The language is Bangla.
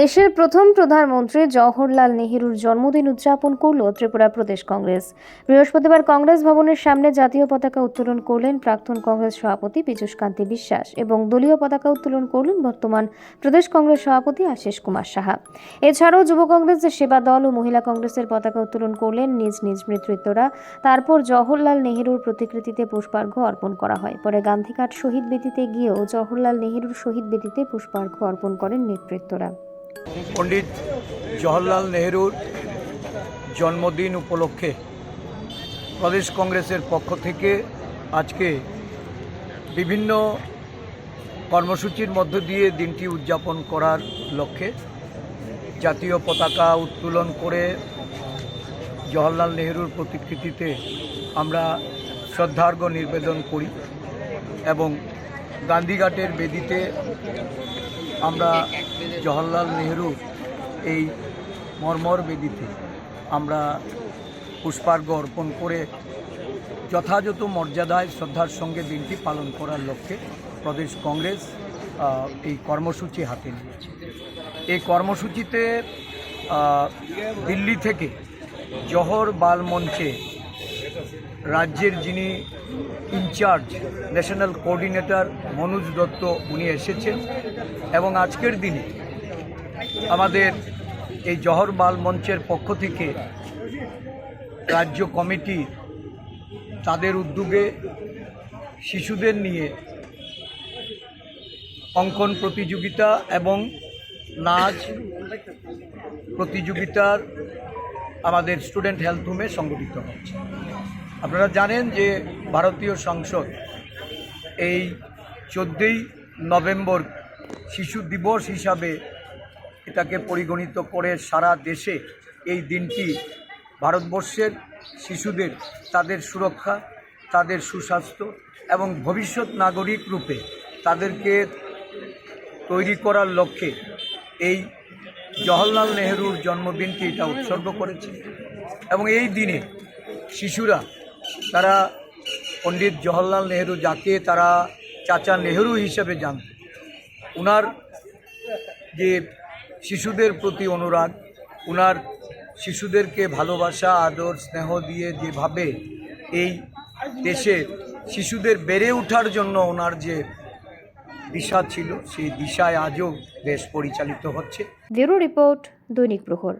দেশের প্রথম প্রধানমন্ত্রী জওহরলাল নেহেরুর জন্মদিন উদযাপন করল ত্রিপুরা প্রদেশ কংগ্রেস। বৃহস্পতিবার কংগ্রেস ভবনের সামনে জাতীয় পতাকা উত্তোলন করলেন প্রাক্তন কংগ্রেস সভাপতি পীযূষ কান্তি বিশ্বাস এবং দলীয় পতাকা উত্তোলন করলেন বর্তমান প্রদেশ কংগ্রেস সভাপতি আশিস কুমার সাহা। এছাড়াও যুব কংগ্রেসের সেবা দল ও মহিলা কংগ্রেসের পতাকা উত্তোলন করলেন নিজ নিজ নেতৃত্বরা, তারপর জওহরলাল নেহেরুর প্রতিকৃতিতে পুষ্পার্ঘ্য অর্পণ করা হয়। পরে গান্ধীঘাট শহীদ বেদিতে গিয়েও জওহরলাল নেহেরুর শহীদ বেদিতে পুষ্পার্ঘ্য অর্পণ করেন নেতৃত্বরা। পণ্ডিত জওহরলাল নেহেরুর জন্মদিন উপলক্ষে প্রদেশ কংগ্রেসের পক্ষ থেকে আজকে বিভিন্ন কর্মসূচির মধ্য দিয়ে দিনটি উদযাপন করার লক্ষ্যে জাতীয় পতাকা উত্তোলন করে জওহরলাল নেহরুর প্রতিকৃতিতে আমরা শ্রদ্ধার্ঘ্য নিবেদন করি এবং গান্ধীঘাটের বেদিতে আমরা জওহরলাল নেহেরু এই মর্মর বেদিতে আমরা পুষ্পার্ঘ্য অর্পণ করে যথাযথ মর্যাদায় শ্রদ্ধার সঙ্গে দিনটি পালন করার লক্ষ্যে প্রদেশ কংগ্রেস এই কর্মসূচি হাতে নিয়েছে। এই কর্মসূচিতে দিল্লি থেকে জহর বাল মঞ্চে রাজ্যের যিনি in charge national coordinator Manoj Dutta উনি এসেছেন এবং আজকের দিনে আমাদের এই জহর বাল মঞ্চের পক্ষ থেকে রাজ্য কমিটি তাদের উদ্যোগে শিশুদের নিয়ে অঙ্কন প্রতিযোগিতা এবং নাচ প্রতিযোগিতার আমাদের স্টুডেন্ট হেলথ হোমে সংগঠিত হচ্ছে। আপনারা জানেন যে ভারতীয় সংসদ এই চোদ্দোই নভেম্বর শিশু দিবস হিসাবে এটাকে পরিগণিত করে সারা দেশে এই দিনটি ভারতবর্ষের শিশুদের, তাদের সুরক্ষা, তাদের সুস্বাস্থ্য এবং ভবিষ্যৎ নাগরিক রূপে তাদেরকে তৈরি করার লক্ষ্যে এই জওহরলাল নেহরুর জন্মদিনটি এটা উৎসর্গ করেছে। এবং এই দিনে শিশুরা তারা পণ্ডিত জওহরলাল নেহেরু যাকে তারা চাচা নেহেরু হিসেবে জানত ওনার যে শিশুদের প্রতি অনুরাগ ওনার শিশুদেরকে ভালোবাসা, আদর, স্নেহ দিয়ে যেভাবে এই দেশে শিশুদের বেড়ে ওঠার জন্য ওনার যে দিশা ছিল, সেই দিশায় আজও দেশ পরিচালিত হচ্ছে। ব্যুরো রিপোর্ট দৈনিক প্রহর।